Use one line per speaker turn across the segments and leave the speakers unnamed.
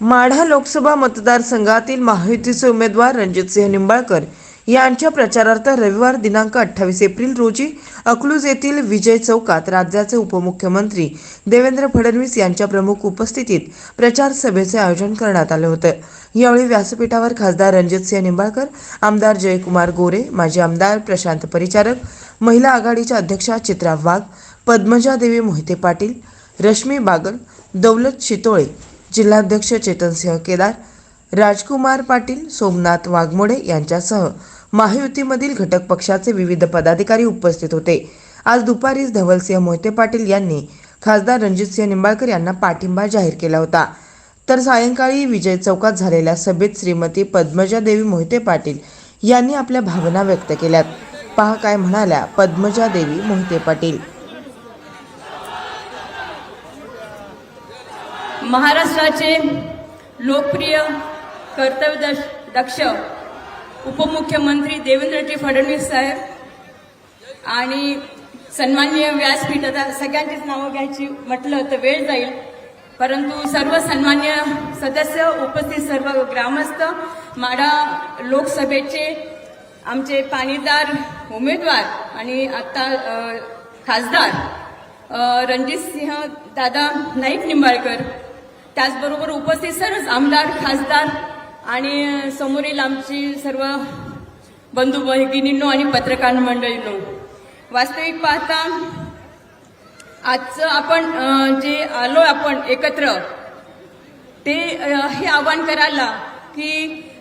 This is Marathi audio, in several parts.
माढा लोकसभा मतदारसंघातील महायुतीचे उमेदवार रणजितसिंह निंबाळकर यांच्या प्रचारार्थ रविवार दिनांक अठ्ठावीस एप्रिल रोजी अकलूज येथील विजय चौकात राज्याचे उपमुख्यमंत्री देवेंद्र फडणवीस यांच्या प्रमुख उपस्थितीत प्रचार सभेचे आयोजन करण्यात आले होते. यावेळी व्यासपीठावर खासदार रणजितसिंह निंबाळकर आमदार जयकुमार गोरे माजी आमदार प्रशांत परिचारक महिला आघाडीच्या अध्यक्षा चित्रा वाघ पद्मजा देवी मोहिते पाटील रश्मी बागल दौलत शितोळे जिल्हाध्यक्ष चेतनसिंह केदार राजकुमार पाटील सोमनाथ वाघमोडे यांच्यासह महायुतीमधील घटक पक्षाचे विविध पदाधिकारी उपस्थित होते. आज दुपारीच धवलसिंह मोहिते पाटील यांनी खासदार रणजितसिंह निंबाळकर यांना पाठिंबा जाहीर केला होता. तर सायंकाळी विजय चौकात झालेल्या सभेत श्रीमती पद्मजा देवी मोहिते पाटील यांनी आपल्या भावना व्यक्त केल्यात. पहा काय म्हणाल्या पद्मजा देवी मोहिते पाटील.
महाराष्ट्राचे लोकप्रिय कर्तव्य दक्ष उपमुख्यमंत्री देवेंद्रजी फडणवीस साहेब आणि सन्माननीय व्यासपीठ आता सगळ्यांचीच नावं घ्यायची म्हटलं तर वेळ जाईल. परंतु सर्व सन्मान्य सदस्य उपस्थित सर्व ग्रामस्थ माडा लोकसभेचे आमचे पाणीदार उमेदवार आणि आता खासदार रणजित रणजितसिंह दादा नाईक निंबाळकर त्याचबरोबर उपस्थित सर्वच आमदार खासदार आणि समोरील आमची सर्व बंधू भगिनींनो आणि पत्रकार मंडळींनो वास्तविक पाहता आजचं आपण जे आलो आपण एकत्र ते हे आवाहन करायला की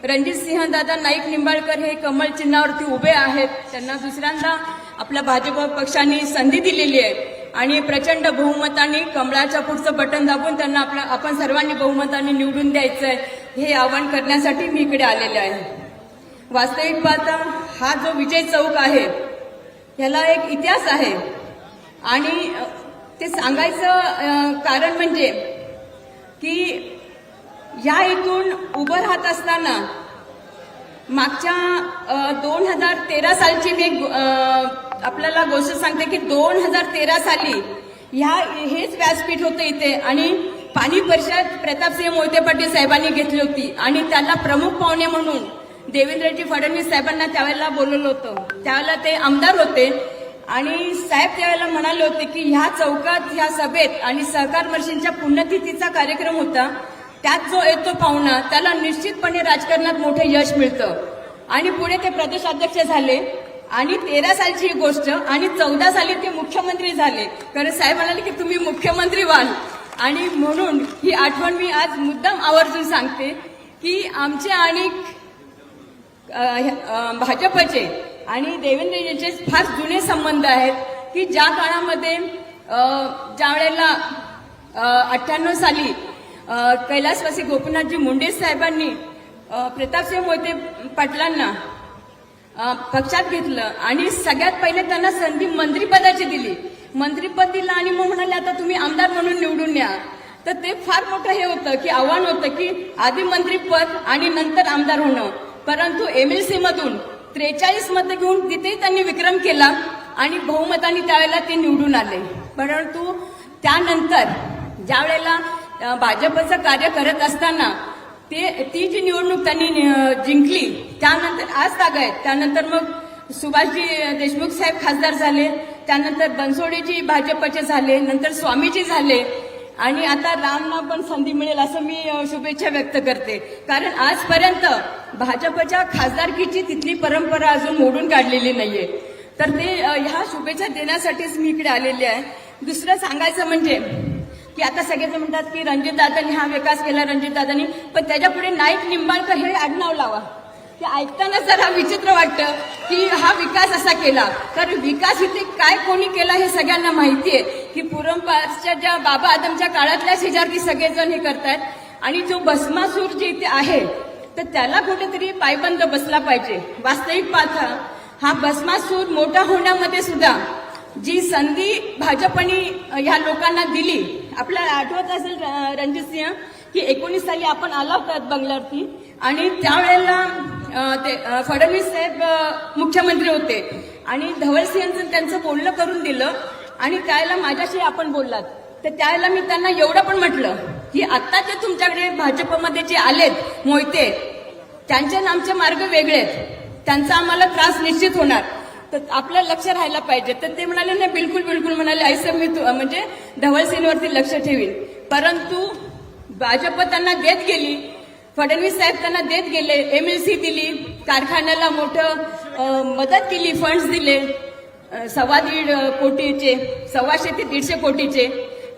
रणजित सिंह दादा नाईक निंबाळकर हे कमल चिन्हावरती उभे आहेत. त्यांना दुसऱ्यांदा आपल्या भाजप पक्षाने संधी दिलेली आहे. आणि प्रचंड बहुमताने कमळाच्या पुढचं बटन दाबून त्यांना आपलं आपण सर्वांनी बहुमताने निवडून द्यायचं आहे हे आवाहन करण्यासाठी मी इकडे आलेले आहे. वास्तविक पाहता हा जो विजय चौक आहे ह्याला एक इतिहास आहे. आणि ते सांगायचं कारण म्हणजे की या इथून उभं राहत असताना मागच्या दोन हजार तेरा सालची मी एक आपल्याला गोष्ट सांगते की दोन हजार तेरा साली ह्या हेच व्यासपीठ होतं इथे आणि पाणी परिषद प्रतापसिंह मोहिते पाटील साहेबांनी घेतली होती आणि त्याला प्रमुख पाहुणे म्हणून देवेंद्रजी फडणवीस साहेबांना त्यावेळेला बोलवलं होतं. त्यावेळेला ते आमदार होते आणि साहेब त्यावेळेला म्हणाले होते की ह्या चौकात ह्या सभेत आणि सहकार वर्षींच्या पुण्यतिथीचा कार्यक्रम होता. त्यात जो येतो पाहुणा त्याला निश्चितपणे राजकारणात मोठं यश मिळतं. आणि पुढे ते प्रदेशाध्यक्ष झाले. आणि तेरा सालची ही गोष्ट आणि चौदा साली ते मुख्यमंत्री झाले. कारण साहेब म्हणाले की तुम्ही मुख्यमंत्री व्हाल. आणि म्हणून ही आठवण मी आज मुद्दाम आवर्जून सांगते की आमचे आणि भाजपचे आणि देवेंद्रजींचे फार जुने संबंध आहेत की ज्या काळामध्ये ज्या वेळेला अठ्ठ्याण्णव साली कैलासवासी गोपीनाथजी मुंडे साहेबांनी प्रतापसिंह मोहिते पाटलांना पक्षात घेतलं. आणि सगळ्यात पहिले त्यांना संधी मंत्रीपदाची दिली. मंत्रीपद दिलं आणि मग म्हणाले आता तुम्ही आमदार म्हणून निवडून या. तर ते फार मोठं हे होतं की आव्हान होतं की आधी मंत्रीपद आणि नंतर आमदार होणं. परंतु एमएलसी मधून त्रेचाळीस मतं घेऊन तिथेही त्यांनी विक्रम केला आणि बहुमताने त्यावेळेला ते निवडून आले. परंतु त्यानंतर ज्या वेळेला भाजपचं कार्य करत असताना ते ती जी निवडणूक त्यांनी जिंकली त्यानंतर आज जागा आहेत. त्यानंतर मग सुभाषजी देशमुख साहेब खासदार झाले. त्यानंतर बनसोडेजी भाजपचे झाले. नंतर स्वामीजी झाले. आणि आता रामना पण संधी मिळेल असं मी शुभेच्छा व्यक्त करते. कारण आजपर्यंत भाजपच्या खासदारकीची तिथली परंपरा अजून मोडून काढलेली नाहीये. तर ते ह्या शुभेच्छा देण्यासाठीच मी इकडे आलेली आहे. दुसरं सांगायचं म्हणजे की आता सगळेजण म्हणतात की रणजितदादांनी हा विकास केला रणजितदादांनी पण त्याच्या पुढे नाईक निंबाळकर हे आडनाव लावा. ते ऐकताना जरा विचित्र वाटतं की हा विकास असा केला. तर विकास इथे काय कोणी केला हे सगळ्यांना माहिती आहे. की पुरमपासच्या ज्या बाबा आदमच्या काळातल्या शेजारती सगळेजण हे करतायत. आणि जो भस्मासूर जे इथे आहे तर त्याला कुठेतरी पायबंद बसला पाहिजे. वास्तविक पाहता हा भस्मासूर मोठा होण्यामध्ये सुद्धा जी संधी भाजपने ह्या लोकांना दिली आपल्याला आठवत असेल रणजित सिंह की एकोणीस साली आपण आला होता बंगल्यावरती आणि त्यावेळेला ते फडणवीस साहेब मुख्यमंत्री होते. आणि धवलसिंहांचं त्यांचं बोलणं करून दिलं आणि त्याला माझ्याशी आपण बोललात. तर त्यावेळेला मी त्यांना एवढं पण म्हटलं की आता ते तुमच्याकडे भाजपमध्ये जे आलेत मोहिते त्यांचे आमचे मार्ग वेगळे आहेत. त्यांचा आम्हाला त्रास निश्चित होणार. तर आपलं लक्ष राहायला पाहिजे. तर ते म्हणाले नाही बिलकुल बिलकुल म्हणाले ऐसं मी तु- म्हणजे धवलसेनवरती लक्ष ठेवीन. परंतु भाजप त्यांना देत गेली. फडणवीस साहेब त्यांना देत गेले एमएलसी दिली कारखान्याला मोठं मदत केली फंड्स दिले सव्वा दीड कोटीचे सव्वाशे ते दीडशे कोटीचे.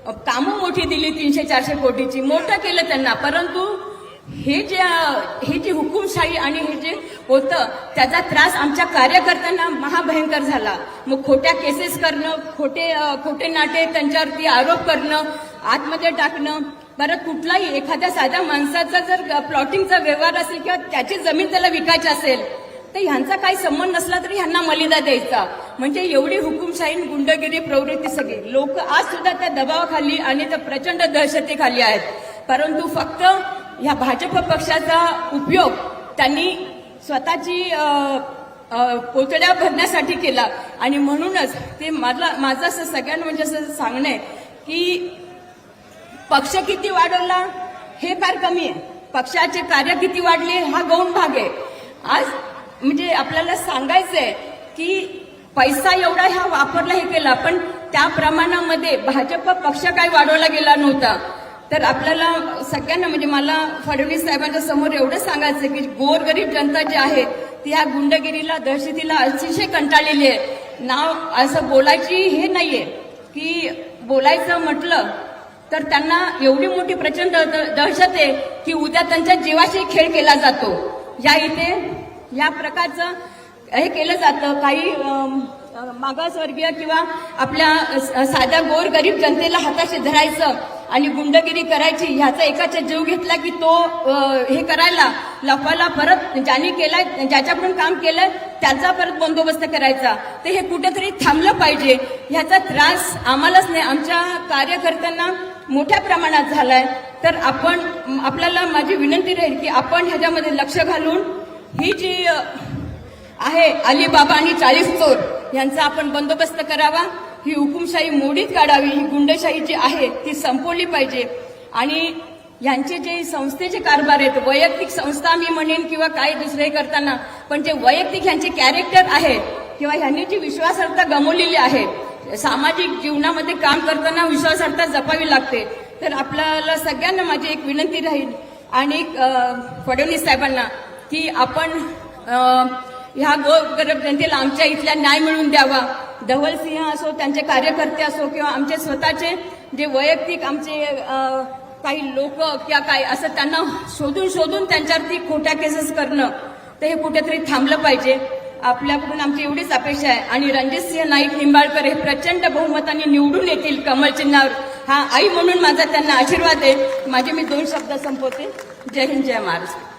कामं मोठी दिली तीनशे चारशे कोटीची. मोठं केलं त्यांना. परंतु हे जे हे जे हुकुमशाही आणि हे जे होतं त्याचा त्रास आमच्या कार्यकर्त्यांना महाभयंकर झाला. मग खोट्या केसेस करणं खोटे खोटे नाटे त्यांच्यावरती आरोप करणं आतमध्ये टाकणं परत कुठलाही एखाद्या साध्या माणसाचा जर प्लॉटिंगचा व्यवहार असेल किंवा त्याची जमीन त्याला विकायची असेल तर ह्यांचा काही संबंध नसला तरी ह्यांना मलिदा द्यायचा. म्हणजे एवढी हुकुमशाही गुंडगिरी प्रवृत्ती सगळी. लोक आज सुद्धा त्या दबावाखाली आणि त्या प्रचंड दहशतीखाली आहेत. परंतु फक्त ह्या भाजप पक्षाचा उपयोग त्यांनी स्वतःची पोतड्या भरण्यासाठी केला. आणि म्हणूनच ते मला माझं असं सगळ्यांना म्हणजे असं सांगणं आहे की पक्ष किती वाढवला हे फार कमी आहे. पक्षाचे कार्य किती वाढले हा गौण भाग आहे. आज म्हणजे आपल्याला सांगायचं आहे की पैसा एवढा ह्या वापरला हे केला पण त्या प्रमाणामध्ये भाजप पक्ष काही वाढवला गेला नव्हता. तर आपल्याला सगळ्यांना म्हणजे मला फडणवीस साहेबांच्या समोर एवढं सांगायचं की गोरगरीब जनता जी आहे ती ह्या गुंडगिरीला दहशतीला अतिशय कंटाळलेली आहे. नाव असं बोलायची हे नाहीये. की बोलायचं म्हटलं तर त्यांना एवढी मोठी प्रचंड द- दहशत आहे की उद्या त्यांच्या जीवाशी खेळ केला जातो. या इथे या प्रकारचं हे केलं जातं. काही मागासवर्गीय किंवा आपल्या साध्या गोर गरीब जनतेला हाताशी धरायचं आणि गुंडगिरी करायची ह्याचा एकाचा जीव घेतला की तो हे करायला लफाला परत ज्याने केलाय ज्याच्याकडून काम केलंय त्याचा परत बंदोबस्त करायचा. तर हे कुठेतरी थांबलं पाहिजे. ह्याचा त्रास आम्हालाच नाही. आमच्या कार्यकर्त्यांना मोठ्या प्रमाणात झालाय. तर आपण आपल्याला माझी विनंती राहील की आपण ह्याच्यामध्ये लक्ष घालून ही जी आहे अलिबाबा आणि चाळीस चोर यांचा आपण बंदोबस्त करावा. ही हुकुमशाही मोडीत काढावी ही गुंडशाही जी आहे ती संपवली पाहिजे. आणि यांचे जे संस्थेचे कारभार आहेत वैयक्तिक संस्था मी म्हणेन किंवा काही दुसरे करताना पण जे वैयक्तिक यांचे कॅरेक्टर आहे किंवा ह्यांनी जी विश्वासार्हता गमवलेली आहे सामाजिक जीवनामध्ये काम करताना विश्वासार्हता जपावी लागते. तर आपल्याला सगळ्यांना माझी एक विनंती राहील. आणि फडणवीस साहेबांना की आपण ह्या गोरगरीब जनतेला आमच्या इथल्या न्याय मिळवून द्यावा. धवलसिंह असो त्यांचे कार्यकर्ते असो किंवा आमचे स्वतःचे जे वैयक्तिक आमचे काही लोक किंवा काय असं त्यांना शोधून शोधून त्यांच्यावरती खोट्या केसेस करणं तर हे कुठेतरी थांबलं पाहिजे. आपल्याकडून आमची एवढीच अपेक्षा आहे. आणि रणजित सिंह नाईक निंबाळकर हे प्रचंड बहुमताने निवडून येतील कमल चिन्हावर. हा आई म्हणून माझा त्यांना आशीर्वाद आहे. माझे मी दोन शब्द संपवते. जय हिंद जय महाराष्ट्र.